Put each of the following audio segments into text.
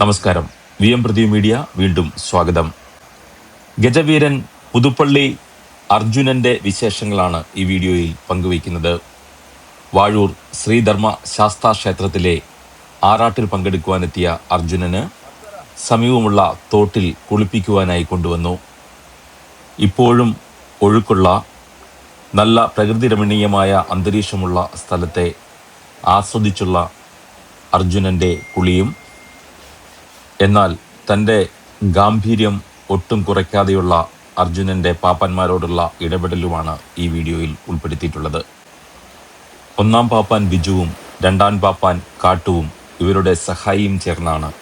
നമസ്കാരം. V M Pradeep media വീണ്ടും സ്വാഗതം. ഗജവീരൻ പുതുപ്പള്ളി അർജുനന്റെ വിശേഷങ്ങളാണ് ഈ വീഡിയോയിൽ പങ്കുവയ്ക്കുന്നത്. വാഴൂർ ശ്രീധർമ്മ ശാസ്താ ക്ഷേത്രത്തിലെ ആറാട്ടിൽ പങ്കെടുക്കുവാനെത്തിയ അർജുനന് സമീപമുള്ള തോട്ടിൽ കുളിപ്പിക്കുവാനായി കൊണ്ടുവന്നു. ഇപ്പോഴും ഒഴുക്കുള്ള നല്ല പ്രകൃതി രമണീയമായ അന്തരീക്ഷമുള്ള സ്ഥലത്തെ ആസ്വദിച്ചുള്ള അർജുനന്റെ കുളിയും എന്നാൽ തന്റെ ഗാംഭീര്യം ഒട്ടും കുറയ്ക്കാതെയുള്ള അർജുനന്റെ പാപ്പന്മാരോടുള്ള ഇടപെടലുമാണ് ഈ വീഡിയോയിൽ ഉൾപ്പെടുത്തിയിട്ടുള്ളത്. ഒന്നാം പാപ്പാൻ ബിജുവും രണ്ടാം പാപ്പാൻ കാട്ടുവും ഇവരുടെ സഹായിയും ചേർന്നാണ്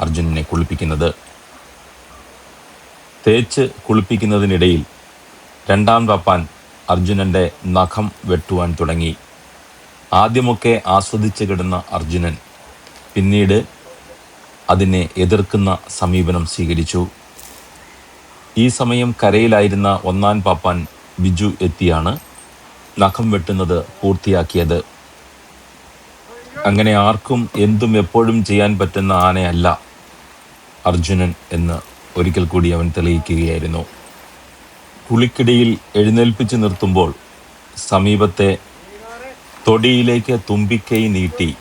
അർജുനനെ കുളിപ്പിക്കുന്നത്. തേച്ച് കുളിപ്പിക്കുന്നതിനിടയിൽ രണ്ടാം പാപ്പാൻ അർജുനന്റെ നഖം വെട്ടുവാൻ തുടങ്ങി. ആദ്യമൊക്കെ ആസ്വദിച്ച് കിടന്ന അർജുനൻ പിന്നീട് അതിനെ എതിർക്കുന്ന സമീപനം സ്വീകരിച്ചു. ഈ സമയം കരയിലായിരുന്ന ഒന്നാം പാപ്പാൻ ബിജു എത്തിയാണ് നഖം വെട്ടുന്നത് പൂർത്തിയാക്കിയത്. അങ്ങനെ ആർക്കും എന്തും എപ്പോഴും ചെയ്യാൻ പറ്റുന്ന ആനയല്ല അർജുനൻ എന്ന് ഒരിക്കൽ കൂടി അവൻ തെളിയിക്കുകയായിരുന്നു. കുളിക്കിടയിൽ എഴുന്നേൽപ്പിച്ചു നിർത്തുമ്പോൾ സമീപത്തെ തൊടിയിലേക്ക് തുമ്പിക്കൈ നീട്ടി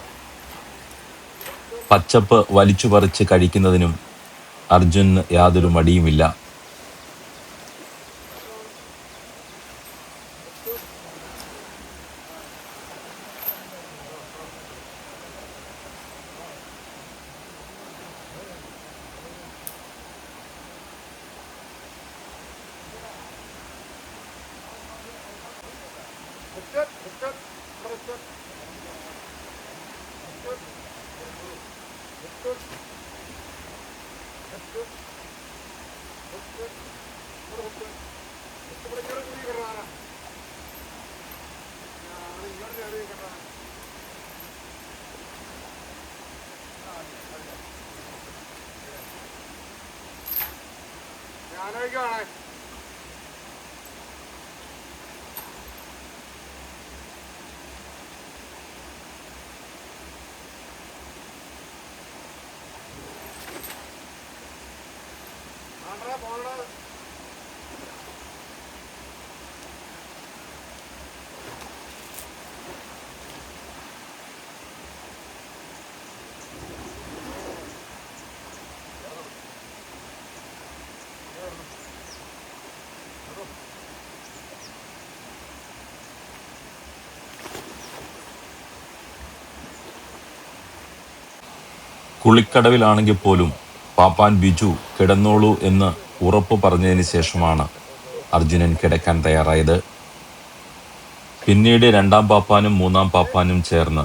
പച്ചപ്പ് വലിച്ചു പറിച്ച് കഴിക്കുന്നതിനും അർജുന് യാതൊരു മടിയുമില്ല. going. കുളിക്കടവിലാണെങ്കിൽ പോലും പാപ്പാൻ ബിജു കിടന്നോളൂ എന്ന് ഉറപ്പ് പറഞ്ഞതിന് ശേഷമാണ് അർജുനൻ കിടക്കാൻ തയ്യാറായത്. പിന്നീട് രണ്ടാം പാപ്പാനും മൂന്നാം പാപ്പാനും ചേർന്ന്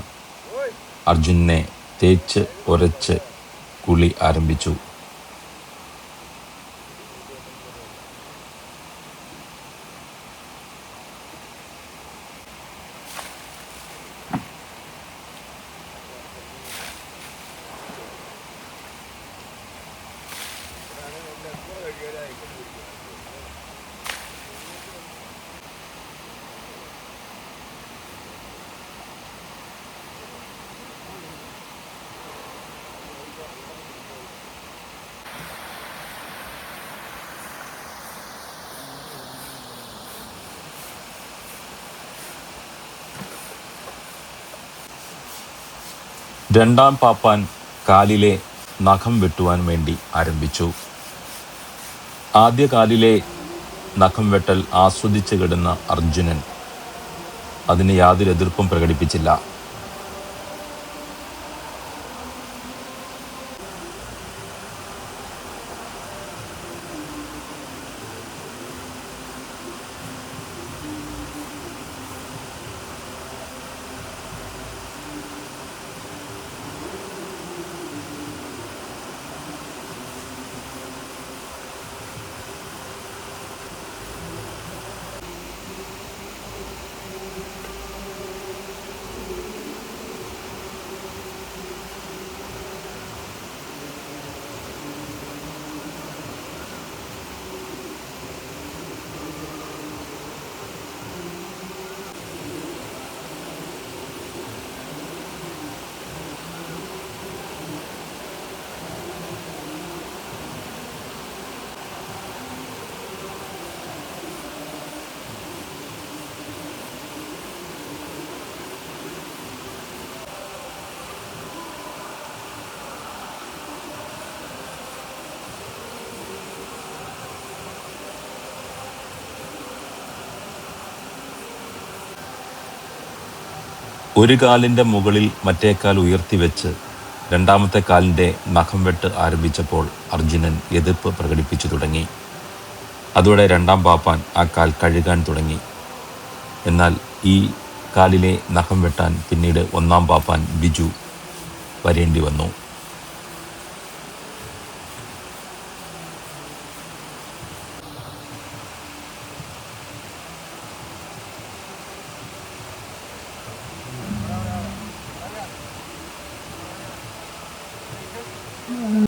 അർജുനെ തേച്ച് ഒരച്ച് കുളി ആരംഭിച്ചു. രണ്ടാം പാപ്പാൻ കാലിലെ നഖം വെട്ടുവാൻ വേണ്ടി ആരംഭിച്ചു. ആദ്യ കാലിലെ നഖം വെട്ടൽ ആസ്വദിച്ച് കിടന്ന അർജുനൻ അതിന് യാതൊരു എതിർപ്പും പ്രകടിപ്പിച്ചില്ല. ഒരു കാലിന്റെ മുകളിൽ മറ്റേ ഉയർത്തി വെച്ച് രണ്ടാമത്തെ കാലിന്റെ നഖം വെട്ട് ആരംഭിച്ചപ്പോൾ അർജുനൻ എതിർപ്പ് പ്രകടിപ്പിച്ചു തുടങ്ങി. അതോടെ രണ്ടാം പാപ്പാൻ ആ കാൽ കഴുകാൻ തുടങ്ങി. എന്നാൽ ഈ കാലിലെ നഖം വെട്ടാൻ പിന്നീട് ഒന്നാം പാപ്പാൻ ബിജു വരേണ്ടി വന്നു. Mm-hmm.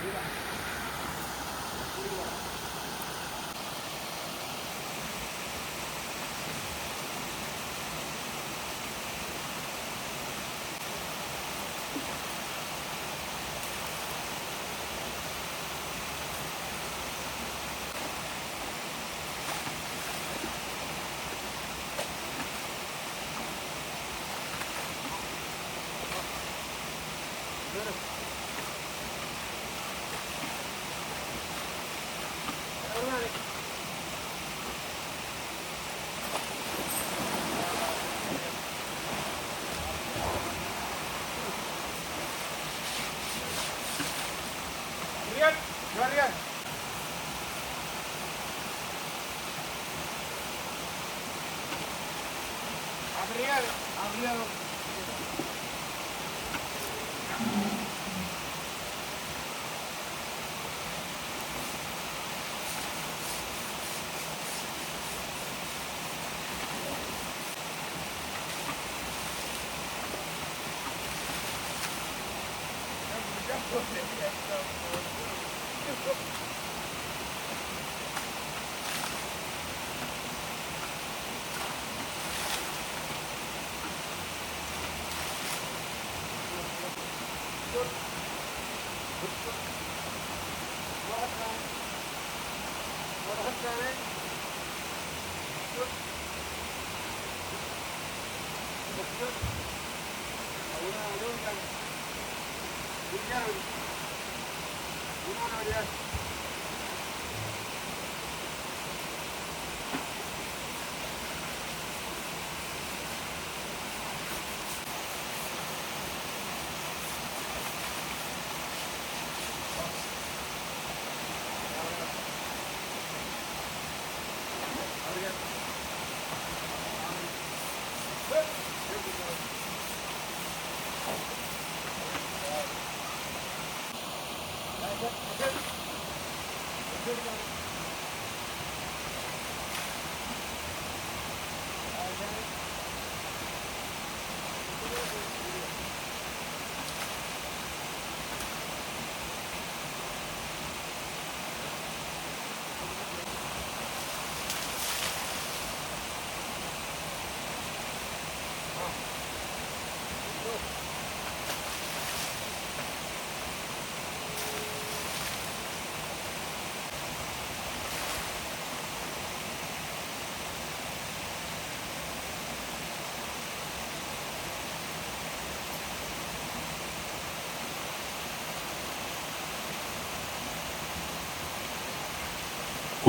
Good. Arriba, arriba. Gracias.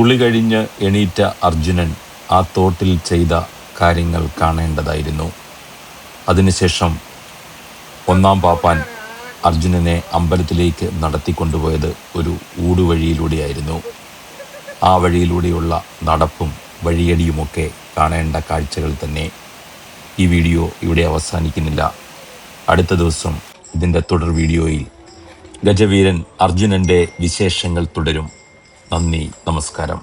കുളി കഴിഞ്ഞ് എണീറ്റ അർജുനൻ ആ തോട്ടിൽ ചെയ്ത കാര്യങ്ങൾ കാണേണ്ടതായിരുന്നു. അതിനുശേഷം ഒന്നാം പാപ്പാൻ അർജുനനെ അമ്പലത്തിലേക്ക് നടത്തിക്കൊണ്ടുപോയത് ഒരു ഊടുവഴിയിലൂടെയായിരുന്നു. ആ വഴിയിലൂടെയുള്ള നടപ്പും വഴിയടിയുമൊക്കെ കാണേണ്ട കാഴ്ചകൾ തന്നെ. ഈ വീഡിയോ ഇവിടെ അവസാനിക്കുന്നില്ല. അടുത്ത ദിവസം ഇതിന്റെ തുടർ വീഡിയോയിൽ ഗജവീരൻ അർജുനന്റെ വിശേഷങ്ങൾ തുടരും. നന്ദി നമസ്കാരം.